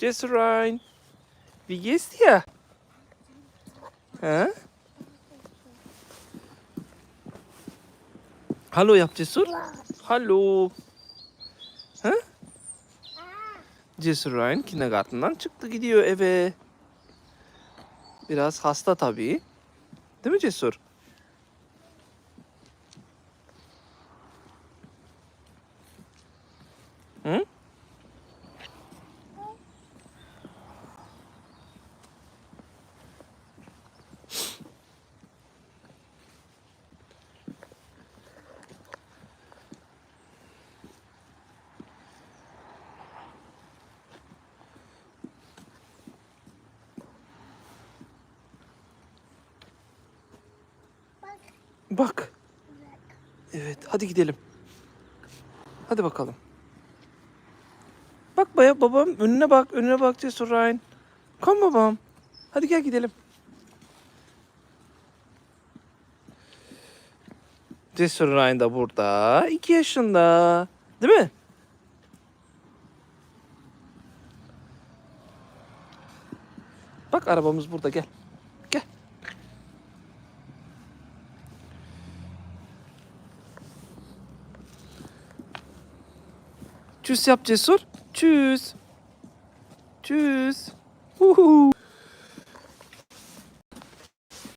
Cesur Ryan. Wie geht's dir? He? Hallo yap Cesur. Hallo. He? Cesur Ryan kindergarten'dan çıktı gidiyor eve. Biraz hasta tabii. Değil mi Cesur? Bak. Evet, hadi gidelim. Hadi bakalım. Bak baya babam önüne bak, önüne bak Cesur Ryan. Kom babam. Hadi gel gidelim. Cesur Ryan da burada. iki yaşında. Değil mi? Bak arabamız burada. Gel. Tschüss yap Cesur. Tschüss. Tschüss. Uhu.